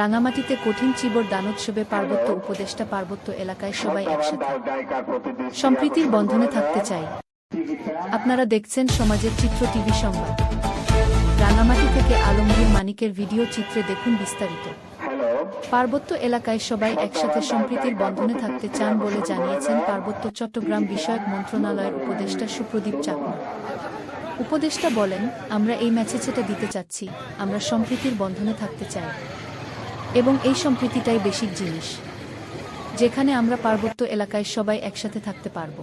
রাঙামাটিতে কঠিন চিবর দানোৎসবে পার্বত্য উপদেষ্টা পার্বত্য এলাকায় সবাই একসাথে। সম্প্রীতির বন্ধনে থাকতে চাই। আপনারা দেখছেন সমাজের চিত্র টিভি সংবাদ। রাঙামাটি থেকে আলমগীর মানিকের ভিডিও চিত্রে দেখুন বিস্তারিত। পার্বত্য এলাকায় সবাই একসাথে সম্প্রীতির বন্ধনে থাকতে চান বলে জানিয়েছেন পার্বত্য চট্টগ্রাম বিষয়ক মন্ত্রণালয়ের উপদেষ্টা সুপ্রদীপ চাকমা। উপদেষ্টা বলেন, আমরা এই ম্যাচেছেটা দিতে চাচ্ছি। আমরা সম্প্রীতির বন্ধনে থাকতে চাই। এবং এই সম্প্রীতিটাই বেশিক জিনিস, যেখানে আমরা পার্বত্য এলাকায় সবাই একসাথে থাকতে পারব।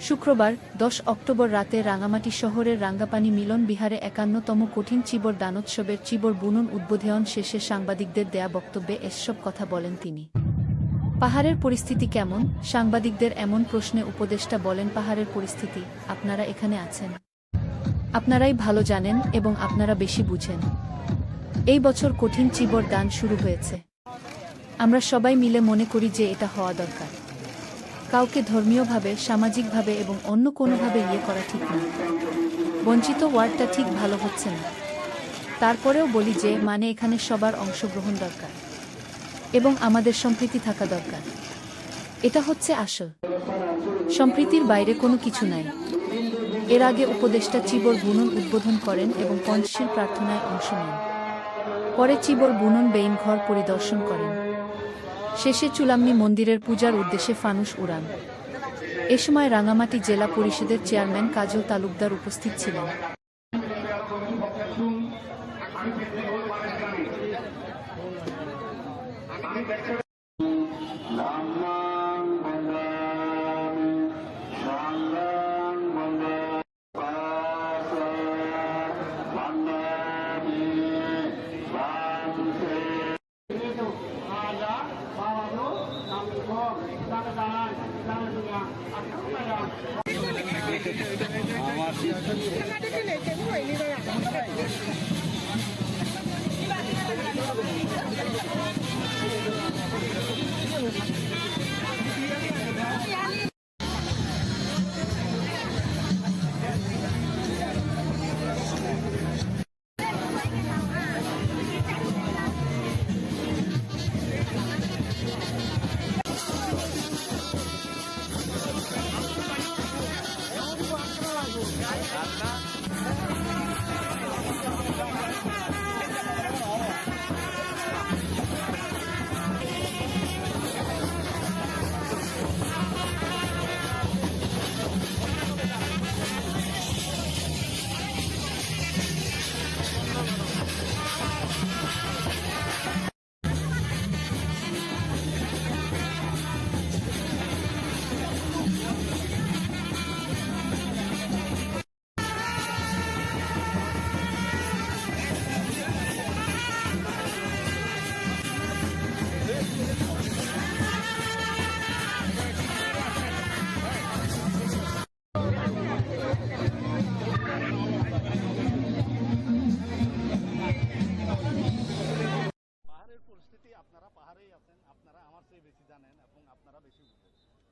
শুক্রবার, দশ অক্টোবর রাতে রাঙামাটি শহরের রাঙ্গাপানি মিলন বিহারে একান্নতম কঠিন চিবর দানোৎসবের চিবর বুনন উদ্বোধন শেষে সাংবাদিকদের দেয়া বক্তব্যে এসব কথা বলেন তিনি। পাহাড়ের পরিস্থিতি কেমন? সাংবাদিকদের এমন প্রশ্নে উপদেষ্টা বলেন, পাহাড়ের পরিস্থিতি, আপনারা এখানে আছেন। আপনারাই ভালো জানেন এবং আপনারা বেশি বুঝেন। এই বছর কঠিন চিবর দান শুরু হয়েছে। আমরা সবাই মিলে মনে করি যে এটা হওয়া দরকার। কাউকে ধর্মীয়ভাবে, সামাজিকভাবে এবং অন্য কোনোভাবে ইয়ে করা ঠিক না। বঞ্চিত ওয়ার্ডটা ঠিক ভালো হচ্ছে না। তারপরেও বলি যে মানে এখানে সবার অংশগ্রহণ দরকার এবং আমাদের সম্প্রীতি থাকা দরকার। এটা হচ্ছে আসল। সম্প্রীতির বাইরে কোনো কিছু নাই। এর আগে উপদেষ্টা চিবর বুনন উদ্বোধন করেন এবং পঞ্চশীল প্রার্থনায় অংশ নেন। পরে চিবর বুনন বেইন ঘর পরিদর্শন করেন। শেষে চুলামনি মন্দিরের পূজার উদ্দেশ্যে ফানুস উড়ান। এ সময় রাঙামাটি জেলা পরিষদের চেয়ারম্যান কাজল তালুকদার উপস্থিত ছিলেন। পাহাড়ের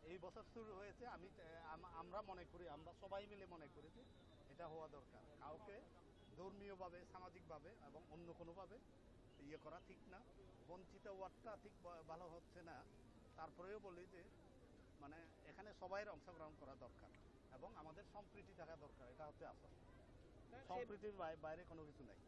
এই বছর শুরু হয়েছে আমি আমরা মনে করি আমরা সবাই মিলে মনে করি যে এটা হওয়া দরকার। কাউকে ধর্মীয়ভাবে সামাজিকভাবে এবং অন্য কোনোভাবে ইয়ে করা ঠিক না বঞ্চিত ওয়ার্ডটা ঠিক ভালো হচ্ছে না। তারপরেও বলি যে মানে এখানে সবাই অংশগ্রহণ করা দরকার এবং আমাদের সম্প্রীতি থাকা দরকার এটা হচ্ছে আসল। সম্প্রীতির বাইরে কোনো কিছু নাই।